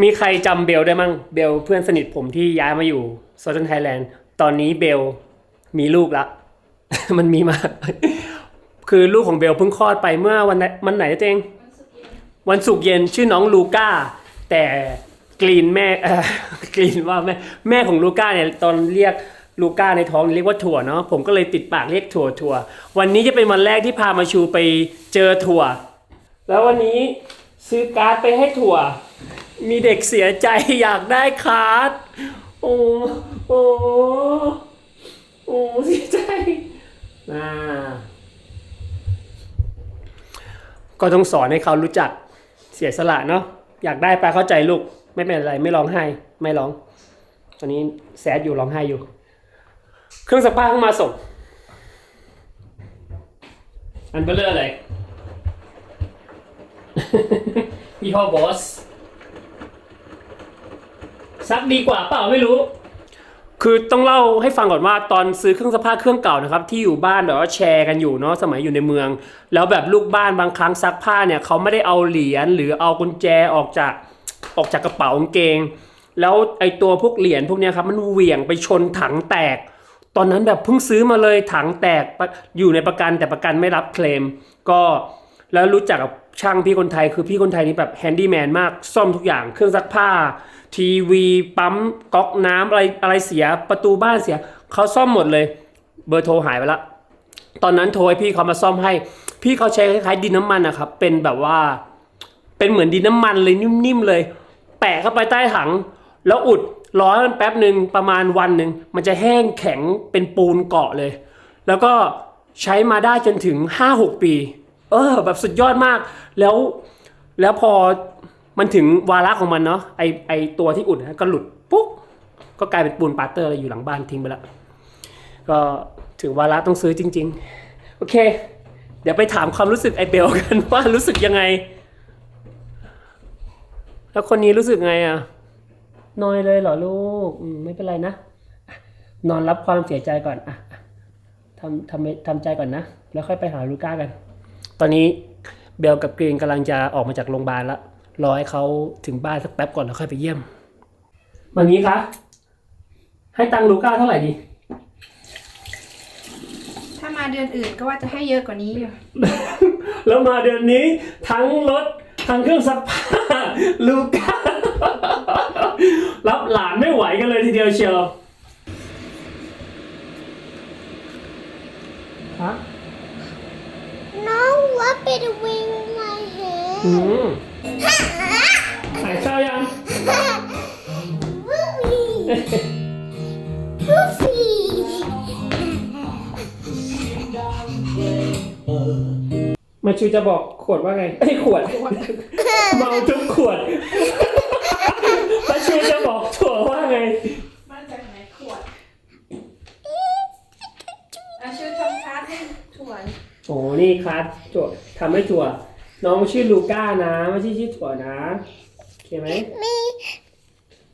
มีใครจำเบลได้มั่งเบลเพื่อนสนิทผมที่ย้ายมาอยู่โซเ t นไทยแลนด์ตอนนี้เบลมีลูกละ มันมีมา คือลูกของเบลเพิ่งคลอดไปเมื่อวันไหนวันไหนนะเจงวันศุกร์เย็นชื่อน้องลูก้า แต่กรีนแม่เออกรีนว่าแม่แม่ของลูก้าเนี่ยตอนเรียกลูก้าในท้องเรียกว่าถั่วเนาะผมก็เลยติดปากเรียกถั่วถั่ววันนี้จะเป็นวันแรกที่พามาชูไปเจอถั่ว แล้ววันนี้ซื้อการ์ดไปให้ถั่ว มีเด็กเสียใจอยากได้การ์ดโอ้โอ้โอ้เสียใจอ่าก็ต้องสอนให้เขารู้จักเสียสละเนาะอยากได้ไปเข้าใจลูก ไม่เป็นไรไม่ร้องไห้ ไม่ร้อง ตอนนี้แซดอยู่ร้องไห้อยู่ เครื่องซักผ้าเพิ่งมาส่งอันเบลเลอร์อะไรยี่ห้อบอส ซักดีกว่าเปล่าไม่รู้ คือต้องเล่าให้ฟังก่อนว่าตอนซื้อเครื่องซักผ้าเครื่องเก่านะครับที่อยู่บ้านแบบว่าแชร์กันอยู่เนาะสมัยอยู่ในเมือง แล้วแบบลูกบ้านบางครั้งซักผ้าเนี่ยเขาไม่ได้เอาเหรียญหรือเอากุญแจออกจากออกจากกระเป๋ากางเกง แล้วไอตัวพวกเหรียญพวกเนี้ยครับมันเหวี่ยงไปชนถังแตก ตอนนั้นแบบเพิ่งซื้อมาเลยถังแตกอยู่ในประกันแต่ประกันไม่รับเคลม ก็แล้วรู้จักกับ ช่างพี่คนไทยคือพี่คนไทยนี่แบบแฮนดี้แมนมาก ซ่อมทุกอย่างเครื่องซักผ้า ทีวีปั๊มก๊อกน้ำอะไรอะไรเสียประตูบ้านเสียเขาซ่อมหมดเลย เบอร์โทรหายไปละตอนนั้นโทรให้พี่เขามาซ่อมให้ พี่เขาใช้คล้ายๆดินน้ำมันนะครับเป็นแบบว่า เป็นเหมือนดินน้ำมันเลยนิ่มๆเลย แปะเข้าไปใต้ถัง แล้วอุดร้อนมันแป๊บหนึ่งประมาณวันหนึ่งมันจะแห้งแข็งเป็นปูนเกาะเลย แล้วก็ใช้มาได้จนถึง 5-6 ปี เออ แบบสุดยอดมาก แล้วแล้วพอมันถึงวาระของมันเนาะไอไอตัวที่อุดนะก็หลุดปุ๊บก็กลายเป็นปูนปาเตอร์อะไรอยู่หลังบ้านทิ้งไปแล้วก็ถึงวาระต้องซื้อจริง ๆ โอเค เดี๋ยวไปถามความรู้สึกไอเบลกันว่ารู้สึกยังไง แล้วคนนี้รู้สึกไงอะนอยเลยเหรอลูกไม่เป็นไรนะ นอนรับความเสียใจก่อนอะอะทำทำทำใจก่อนนะ แล้วค่อยไปหาลูก้ากัน ตอนนี้เบลกับกรีนกำลังจะออกมาจากโรงพยาบาลแล้วรอให้เขาถึงบ้านสักแป๊บก่อนแล้วค่อยไปเยี่ยมวันนี้คะให้ตังค์ลูก้าเท่าไหร่ดี ถ้ามาเดือนอื่นก็ว่าจะให้เยอะกว่านี้อยู่ แล้วมาเดือนนี้ทั้งรถทั้งเครื่องซักผ้าลูก้า รับหลานไม่ไหวกันเลยทีเดียวเชียวฮะ No, what bit of wing in my อื head? มหายเศร้ายัง Poofy! Poofy! มาชูจะบอกขวดว่าไงไอ้ยขวด เมาทุกขวด มาชูจะบอกถั่วว่าไง มาจากไหนขวดอาชื่อทำคาร์ดให้ถั่ว โอ้นี่ครับถั่วทำให้ถั่ว น้องชื่อลูก้านะไม่ใช่ชื่อถั่วนะโอเคไหมมี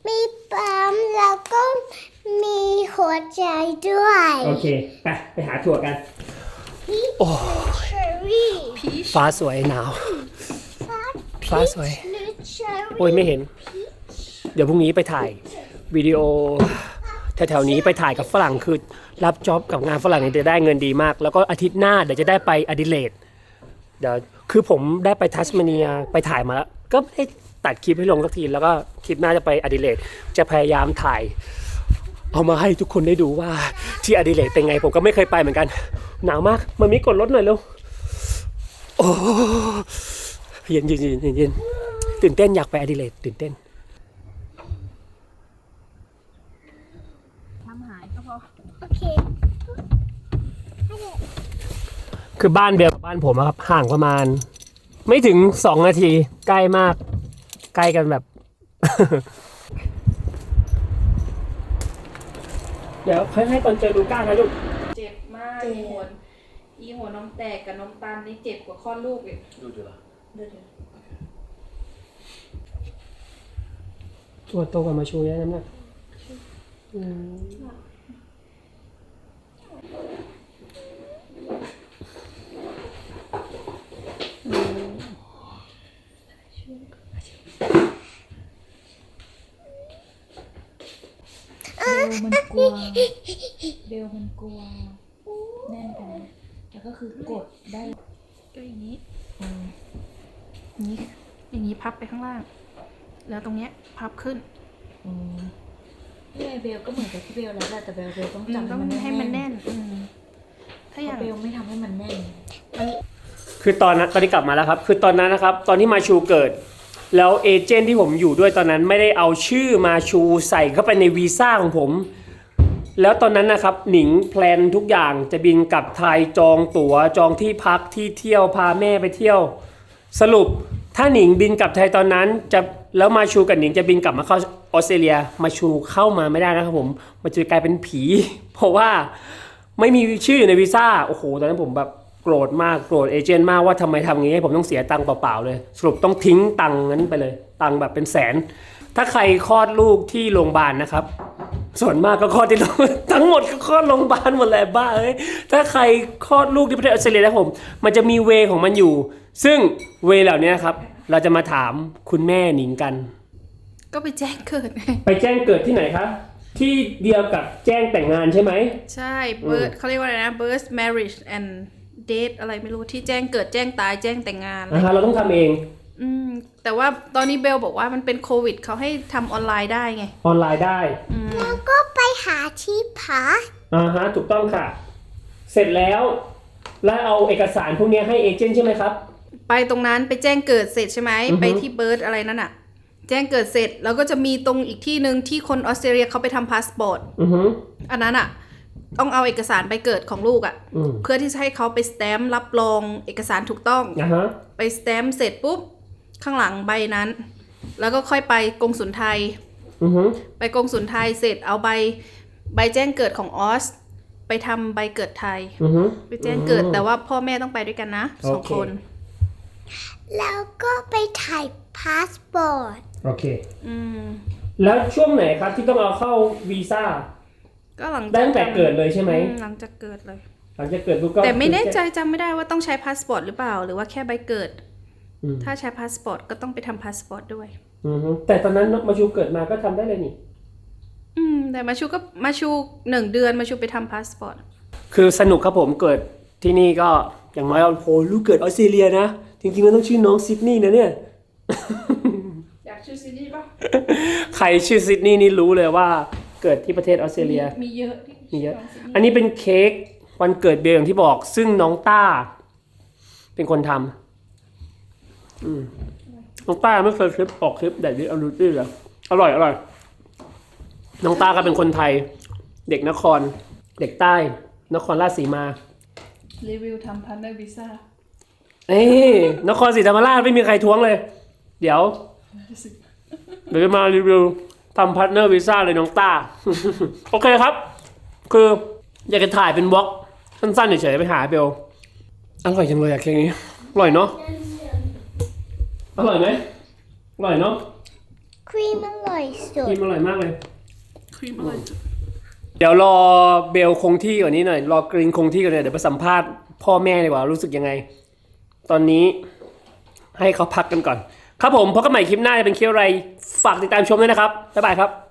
มีปั๊มแล้วก็มีหัวใจด้วยโอเคไปไปหาถั่วกันโอ้เชอรี่ฟ้าสวยหนาว ฟ้าสวย หรือเชอรี่ โอ้ยไม่เห็น เดี๋ยวพรุ่งนี้ไปถ่ายวิดีโอ แถวๆนี้ไปถ่ายกับฝรั่งคือ รับจ็อบกับงานฝรั่งเนี่ยจะได้เงินดีมาก แล้วก็อาทิตย์หน้าเดี๋ยวจะได้ไปอดิเลดเดี๋ยวคือผมได้ไปทัสมาเนียไปถ่ายมาแล้ว ก็ไม่ได้ตัดคลิปให้ลงสักทีแล้วก็คลิปหน้าจะไปอดิเลดจะพยายามถ่าย เอามาให้ทุกคนได้ดูว่าที่อดิเลดเป็นไง ผมก็ไม่เคยไปเหมือนกัน หนาวมากมันมีกดรถหน่อยเร็วโอ้เย็นเย็นเย็นเย็นเย็นตื่นเต้นอยากไปอดิเลดตื่นเต้น ทำหายก็พอ โอเค คือบ้านเบลกับบ้านผมอะครับ ห่างประมาณ ไม่ถึงสองนาที ใกล้มาก ใกล้กันแบบ เดี๋ยวค่อยให้ก่อนเจอลูก้านะลูก เจ็บมากอีหัวอีหัวน้ำแตกกับน้ำตาลนี่เจ็บกว่าคลอดลูกอีกดูดูละเดี๋ยวเดี๋ยวตัวโตกว่ามาชูเยอะนะเนี่ยอื มมันกลัว เบลมันกลัว แน่นไปนะแล้วก็คือกดได้ก็อย่างนี้อืมอย่างนี้ อย่างนี้พับไปข้างล่าง แล้วตรงเนี้ยพับขึ้นอืมพี่เบลก็เหมือนกับพี่เบลแล้วแหละแต่เบลเบลต้องจับต้องให้มันแน่นอืมถ้าอเพย่างราะเบลไม่ทำให้มันแน่น คือตอนนั้นตอนนี้กลับมาแล้วครับ คือตอนนั้นนะครับ ตอนที่มาชูเกิด แล้วเอเจนต์ที่ผมอยู่ด้วยตอนนั้นไม่ได้เอาชื่อมาชูใส่เข้าไปในวีซ่าของผม แล้วตอนนั้นนะครับหนิงแพลนทุกอย่างจะบินกลับไทยจองตั๋วจองที่พักที่เที่ยวพาแม่ไปเที่ยว สรุปถ้าหนิงบินกลับไทยตอนนั้นจะแล้วมาชูกับหนิงจะบินกลับมาเข้าออสเตรเลียมาชูเข้ามาไม่ได้นะครับผมมันจะกลายเป็นผี เพราะว่าไม่มีชื่ออยู่ในวีซ่าโอ้โหตอนนั้นผมแบบ โกรธมากโกรธเอเจนต์มากว่าทำไมทำอย่างนี้ให้ผมต้องเสียตังค์เปล่าๆเลย สรุปต้องทิ้งตังค์นั้นไปเลย ตังค์แบบเป็นแสน ถ้าใครคลอดลูกที่โรงพยาบาลนะครับ ส่วนมากก็คลอดที่โรงทั้งหมดก็คลอดโรงพยาบาลหมดแหละบ้าเอ้ยถ้าใครคลอดลูกที่ประเทศออสเตรเลียนะผม มันจะมีเวของมันอยู่ ซึ่งเวเหล่านี้ครับ เราจะมาถามคุณแม่หนิงกัน ก็ไปแจ้งเกิดไงไปแจ้งเกิดที่ไหนคะที่เดียวกับแจ้งแต่งงานใช่ไหม ใช่ birth เขาเรียกว่าอะไรนะ birth marriage and date อะไรไม่รู้ที่แจ้งเกิดแจ้งตายแจ้งแต่งงานนะฮะเราต้องทำเอง อืม แต่ว่าตอนนี้เบลบอกว่ามันเป็นโควิดเขาให้ทำออนไลน์ได้ไง ออนไลน์ได้อืม แล้วก็ไปหาที่พักอ่าฮะถูกต้องค่ะ เสร็จแล้ว แล้วเอาเอกสารพวกนี้ให้เอเจนต์ใช่ไหมครับ ไปตรงนั้นไปแจ้งเกิดเสร็จใช่ไหมอือฮึ ไปที่เบิร์ดอะไรนั่นอะแจ้งเกิดเสร็จแล้วก็จะมีตรงอีกที่หนึ่งที่คนออสเตรเลียเขาไปทำพาสปอร์ตอือฮึอันนั้นอะ ต้องเอาเอกสารไปเกิดของลูกอะอืมเพื่อที่จะให้เขาไปสแตมป์รับรองเอกสารถูกต้องนะฮะไปสแตมป์เสร็จปุ๊บ ข้างหลังใบนั้น แล้วก็ค่อยไปกงสุลไทยอือฮึไปกงสุลไทยเสร็จเอาใบใบแจ้งเกิดของออสไปทำใบเกิดไทยอือฮึไปแจ้งเกิดแต่ว่าพ่อแม่ต้องไปด้วยกันนะสองโอเคคน แล้วก็ไปถ่ายพาสปอร์ต โอเค อืม แล้วช่วงไหนครับที่ต้องเอาเข้าวีซ่า ก็หลังจากได้ตั้งแต่เกิดเลยใช่ไหมอืหลังจากเกิดเลย หลังจากเกิดปุ๊บก็แต่ไม่แน่ใจจำไม่ได้ว่าต้องใช้พาสปอร์ตหรือเปล่า หรือว่าแค่ใบเกิดอืมถ้าใช้พาสปอร์ตก็ต้องไปทำพาสปอร์ตด้วยอือฮึแต่ตอนนั้นมาชูเกิดมาก็ทำได้เลยนี่ อืม แต่มาชูก็มาชูหนึ่งเดือนมาชูไปทำพาสปอร์ต คือสนุกครับผมเกิดที่นี่ก็อย่างน้อยเอาโหลูกเกิดออสเตรเลียนะ จริงๆมันต้องชื่อน้องซิดนีย์นะเนี่ย อยากชื่อซีนี่ป่ะใครชื่อซิดนีย์นี่รู้เลยว่า เกิดที่ประเทศออสเตรเลีย มีเยอะที่มีเยอะชื่น้งซิดนีย์อันนี้เป็นเค้กวันเกิดเบลอย่างที่บอก ซึ่งน้องต้า เป็นคนทำอืมน้องต้าไม่เคยคลิปออกคลิปแดดดิเอาดูดิเลยอร่อยอร่อย น้องต้าก็เป็นคนไทย เด็กนคร เด็กใต้ นครราชสีมา รีวิวทำพันเนอร์วีซ่าเอ้ยนครศรีธรรมราชไม่มีใครท้วงเลย เดี๋ยวเดี๋ยวจะมารีวิว ทำพาร์ทเนอร์วีซ่าเลยน้องต้า โอเคครับ คืออยากจะถ่ายเป็นวอล์กสั้นๆเฉยๆไปหาเบลอร่อยจังเลยอะเค้กนี้ อร่อยเนาะอร่อยไหมอร่อยเนาะครีมอร่อยสุครีดมอร่อยมากเลย ครีมอร่อยเดี๋ยวรอเบลคงที่ก่อนนี้หน่อย รอกรีนคงที่ก่อนเลยเดี๋ยวไปสัมภาษณ์พ่อแม่ดีกว่ารู้สึกยังไง ตอนนี้ให้เขาพักกันก่อน ครับผมพบกันใหม่คลิปหน้าจะเป็นคลิปอะไร ฝากติดตามชมด้วยนะครับ บ๊ายบายครับ